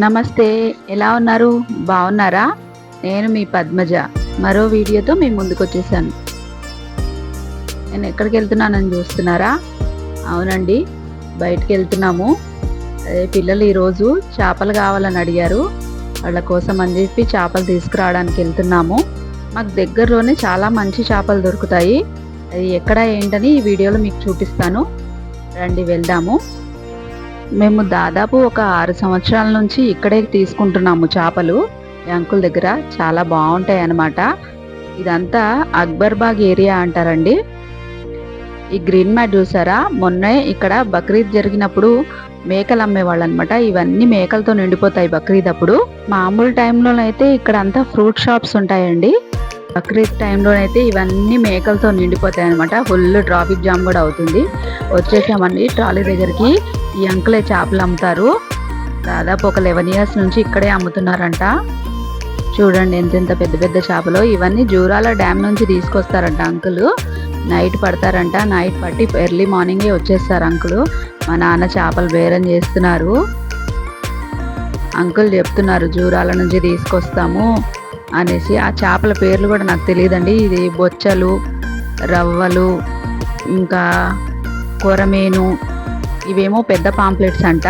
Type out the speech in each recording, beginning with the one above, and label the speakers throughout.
Speaker 1: నమస్తే ఎలా ఉన్నారు? బాగున్నారా నేను మీ పద్మజ. మరో వీడియోతో మీ ముందుకు వచ్చేసాను నేను ఎక్కడికి వెళ్తున్నానని చూస్తున్నారా? అవునండి బయటికి వెళ్తున్నాము పిల్లలు ఈరోజు చేపలు కావాలని అడిగారు. వాళ్ళ కోసం అని చెప్పి చేపలు తీసుకురావడానికి వెళ్తున్నాము. మాకు దగ్గరలోనే చాలా మంచి చేపలు దొరుకుతాయి. అది ఎక్కడ ఏంటని ఈ వీడియోలో మీకు చూపిస్తాను. రండి వెళ్దాము. మేము దాదాపు ఒక ఆరు సంవత్సరాల నుంచి ఇక్కడే తీసుకుంటున్నాము చేపలు. ఈ అంకుల్ దగ్గర చాలా బాగుంటాయి అన్నమాట. ఇదంతా అక్బర్బాగ్ ఏరియా అంటారండి. ఈ గ్రీన్ మ్యాట్ చూసారా? మొన్నే ఇక్కడ బక్రీద్ జరిగినప్పుడు మేకలు అమ్మేవాళ్ళు అనమాట ఇవన్నీ మేకలతో నిండిపోతాయి బక్రీద్ అప్పుడు మామూలు టైంలోనైతే ఇక్కడ అంతా ఫ్రూట్ షాప్స్ ఉంటాయండి. బక్రీద్ టైంలోనైతే ఇవన్నీ మేకలతో నిండిపోతాయి అనమాట ఫుల్ ట్రాఫిక్ జామ్ కూడా అవుతుంది. వచ్చేసామండి ట్రాలీ దగ్గరికి. ఈ అంకులే చేపలు అమ్ముతారు. దాదాపు ఒక లెవెన్ ఇయర్స్ నుంచి ఇక్కడే అమ్ముతున్నారంట. చూడండి ఎంతెంత పెద్ద పెద్ద చేపలు. ఇవన్నీ జూరాల డ్యామ్ నుంచి తీసుకొస్తారంట అంకుల్. నైట్ పడతారంట. నైట్ పట్టి ఎర్లీ మార్నింగే వచ్చేస్తారు అంకుల్. మా నాన్న చేపలు బేరం చేస్తున్నారు. అంకుల్ చెప్తున్నారు జూరాల నుంచి తీసుకొస్తాము. అనేసి ఆ చేపల పేర్లు కూడా నాకు తెలియదండి. ఇది బొచ్చలు రవ్వలు ఇంకా కొరమేను ఇవేమో పెద్ద పాంప్లెట్స్ అంట.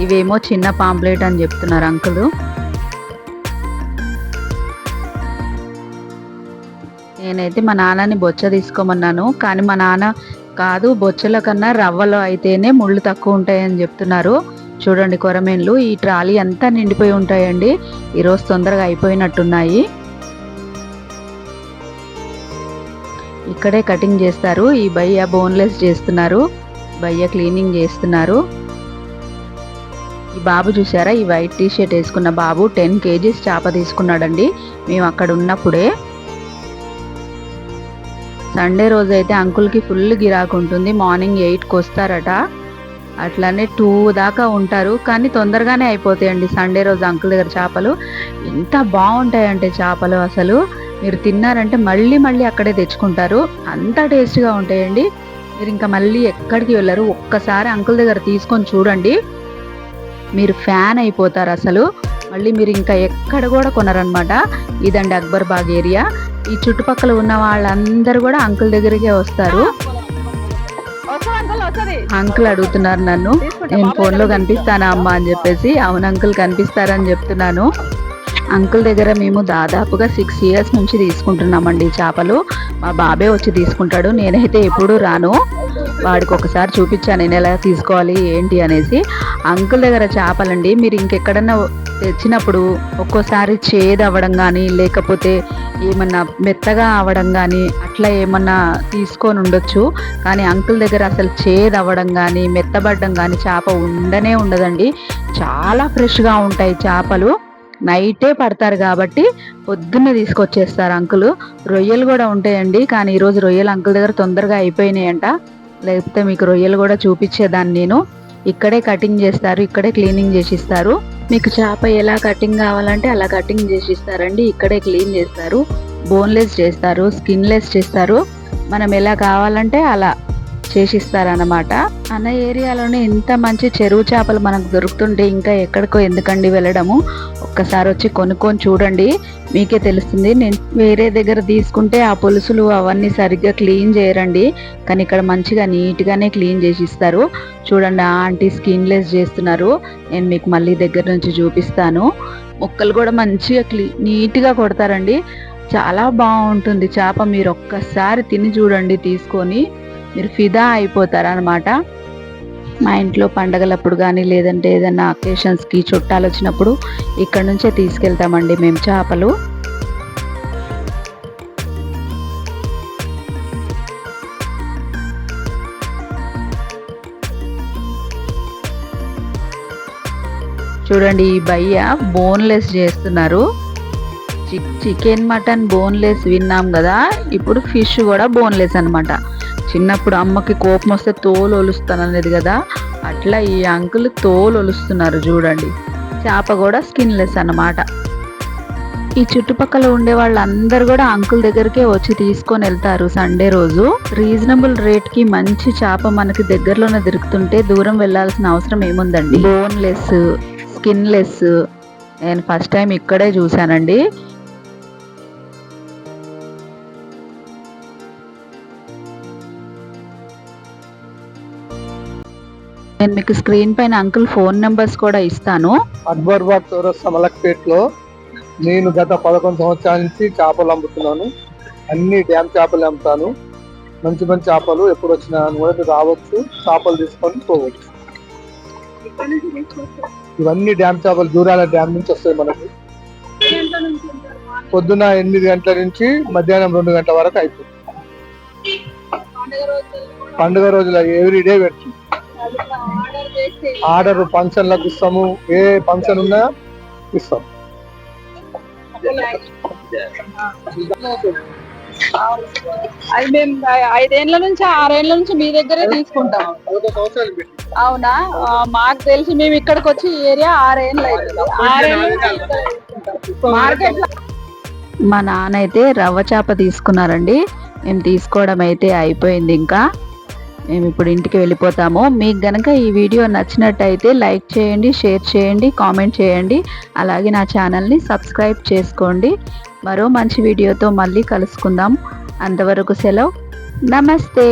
Speaker 1: ఇవేమో చిన్న పాంప్లెట్ అని చెప్తున్నారు అంకులు. నేనైతే మా నాన్నని బొచ్చ తీసుకోమన్నాను. కానీ మా నాన్న కాదు బొచ్చల కన్నా రవ్వలో అయితేనే ముళ్ళు తక్కువ ఉంటాయని చెప్తున్నారు. చూడండి కొరమేన్లు ఈ ట్రాలీ అంతా నిండిపోయి ఉంటాయండి. ఈరోజు తొందరగా అయిపోయినట్టున్నాయి. ఇక్కడే కటింగ్ చేస్తారు. ఈ బయ్య బోన్లెస్ చేస్తున్నారు. బయ్య క్లీనింగ్ చేస్తున్నారు. ఈ బాబు చూసారా ఈ వైట్ టీ షర్ట్ వేసుకున్న బాబు టెన్ కేజీస్ చేప తీసుకున్నాడండి. మేము అక్కడ ఉన్నప్పుడే. సండే రోజు అయితే అంకుల్కి ఫుల్ గిరాకు ఉంటుంది. మార్నింగ్ ఎయిట్కి వస్తారట. అట్లానే టూ దాకా ఉంటారు. కానీ తొందరగానే అయిపోతాయండి. సండే రోజు అంకుల్ దగ్గర చేపలు. ఎంత బాగుంటాయంటే చేపలు అసలు. మీరు తిన్నారంటే మళ్ళీ మళ్ళీ అక్కడే తెచ్చుకుంటారు. అంత టేస్ట్గా ఉంటాయండి. మీరు ఇంకా మళ్ళీ ఎక్కడికి వెళ్ళరు. ఒక్కసారి అంకుల్ దగ్గర తీసుకొని చూడండి. మీరు ఫ్యాన్ అయిపోతారు అసలు. మళ్ళీ మీరు ఇంకా ఎక్కడ కూడా కొనరనమాట ఇదండి అక్బర్ బాగ్ ఏరియా. ఈ చుట్టుపక్కల ఉన్న వాళ్ళందరూ కూడా అంకుల్ దగ్గరికే వస్తారు. అంకుల్ అడుగుతున్నారు నన్ను. నేను ఫోన్లో కనిపిస్తానా అమ్మా అని చెప్పేసి అవును అంకుల్ కనిపిస్తారని చెప్తున్నాను. అంకుల్ దగ్గర మేము దాదాపుగా సిక్స్ ఇయర్స్ నుంచి తీసుకుంటున్నామండి చేపలు. మా బాబే వచ్చి తీసుకుంటాడు. నేనైతే ఎప్పుడు రాను. వాడికి ఒకసారి చూపించాను నేను ఎలా తీసుకోవాలి ఏంటి అనేసి. అంకుల్ దగ్గర చేపలండి మీరు ఇంకెక్కడన్నా తెచ్చినప్పుడు ఒక్కోసారి చేదు అవ్వడం కానీ లేకపోతే ఏమన్నా మెత్తగా అవ్వడం కానీ అట్లా ఏమన్నా తీసుకొని ఉండొచ్చు. కానీ అంకుల్ దగ్గర అసలు చేదు అవ్వడం కానీ మెత్తబడడం కానీ చేప ఉండనే ఉండదండి. చాలా ఫ్రెష్గా ఉంటాయి చేపలు. నైటే పడతారు కాబట్టి పొద్దున్నే తీసుకొచ్చేస్తారు అంకులు. రొయ్యలు కూడా ఉంటాయండి కానీ ఈరోజు రొయ్యలు అంకుల్ దగ్గర తొందరగా అయిపోయినాయంట. లేకపోతే మీకు రొయ్యలు కూడా చూపించేదాన్ని నేను. ఇక్కడే కటింగ్ చేస్తారు ఇక్కడే క్లీనింగ్ చేసిస్తారు. మీకు చేప ఎలా కటింగ్ కావాలంటే అలా కటింగ్ చేసిస్తారండి ఇక్కడే క్లీన్ చేస్తారు. బోన్లెస్ చేస్తారు స్కిన్లెస్ చేస్తారు. మనం ఎలా కావాలంటే అలా చేసిస్తారన్నమాట. అన్న ఏరియాలోనే ఇంత మంచి చెరువు చేపలు మనకు దొరుకుతుంటే ఇంకా ఎక్కడికో ఎందుకండి వెళ్ళడము? ఒక్కసారి వచ్చి కొనుక్కొని చూడండి. మీకే తెలుస్తుంది. నేను వేరే దగ్గర తీసుకుంటే ఆ పులుసులు అవన్నీ సరిగ్గా క్లీన్ చేయరండి. కానీ ఇక్కడ మంచిగా నీట్గానే క్లీన్ చేసి ఇస్తారు చూడండి ఆ ఆంటీ స్కిన్లెస్ చేస్తున్నారు. నేను మీకు మళ్ళీ దగ్గర నుంచి చూపిస్తాను. ముక్కలు కూడా మంచిగా క్లీ నీట్గా కొడతారండి. చాలా బాగుంటుంది. చేప మీరు ఒక్కసారి తిని చూడండి తీసుకొని. మీరు ఫిదా అయిపోతారు అనమాట మా ఇంట్లో పండగలప్పుడు కానీ లేదంటే ఏదైనా అకేషన్స్కి చుట్టాలు వచ్చినప్పుడు ఇక్కడ నుంచే తీసుకెళ్తామండి మేము చేపలు. చూడండి ఈ బయ్య బోన్లెస్ చేస్తున్నారు. చికెన్ మటన్ బోన్లెస్ విన్నాం కదా? ఇప్పుడు ఫిష్ కూడా బోన్లెస్ అనమాట చిన్నప్పుడు అమ్మకి కోపం వస్తే తోలు ఒలుస్తాననేది కదా? అట్లా ఈ అంకుల్ తోలు ఒలుస్తున్నారు చూడండి. చేప కూడా స్కిన్లెస్ అన్నమాట. ఈ చుట్టుపక్కల ఉండే వాళ్ళందరూ కూడా అంకుల్ దగ్గరికే వచ్చి తీసుకొని వెళ్తారు సండే రోజు. రీజనబుల్ రేట్కి మంచి చేప మనకి దగ్గరలోనే దొరుకుతుంటే దూరం వెళ్ళాల్సిన అవసరం ఏముందండి? Boneless skinless. నేను ఫస్ట్ టైం ఇక్కడే చూశానండి. నేను మీకు స్క్రీన్ పైన అంకుల్ ఫోన్ నెంబర్స్ కూడా ఇస్తాను.
Speaker 2: అక్బర్బాద్ చౌరస్తా మలక్పేట్లో నేను గత పదకొండు సంవత్సరాల నుంచి చేపలు అమ్ముతున్నాను. అన్ని డ్యామ్ చేపలు అమ్ముతాను. మంచి మంచి చేపలు ఎప్పుడు వచ్చినా అని కూడా మీరు రావచ్చు చేపలు తీసుకొని పోవచ్చు. ఇవన్నీ డ్యామ్ చేపలు దూరాల డ్యామ్ నుంచి వస్తాయి మనకి. పొద్దున ఎనిమిది గంటల నుంచి మధ్యాహ్నం రెండు గంటల వరకు అయిపోతుంది. పండుగ రోజుల ఎవ్రీ డే పెడుతుంది. ఆర్డర్ ఫంక్షన్లకు ఇస్తాము. ఏ ఫంక్షన్ ఉన్నా ఇస్తాం.
Speaker 1: అది మేము ఐదేళ్ళ నుంచి ఆరేళ్ళ నుంచి మీ దగ్గరే తీసుకుంటాం. అవునా? మాకు తెలిసి మేము ఇక్కడికి వచ్చి ఏరియా ఆరేళ్ళు. మార్కెట్ మా నాన్న అయితే రవ్వ చేప తీసుకున్నారండి. మేము తీసుకోవడం అయితే అయిపోయింది ఇంకా. మేము ఇప్పుడు ఇంటికి వెళ్ళిపోతాము. మీకు గనక ఈ వీడియో నచ్చినట్టయితే లైక్ చేయండి షేర్ చేయండి కామెంట్ చేయండి. అలాగే నా ఛానల్ని సబ్స్క్రైబ్ చేసుకోండి. మరో మంచి వీడియోతో మళ్ళీ కలుసుకుందాం. అంతవరకు సెలవు. నమస్తే.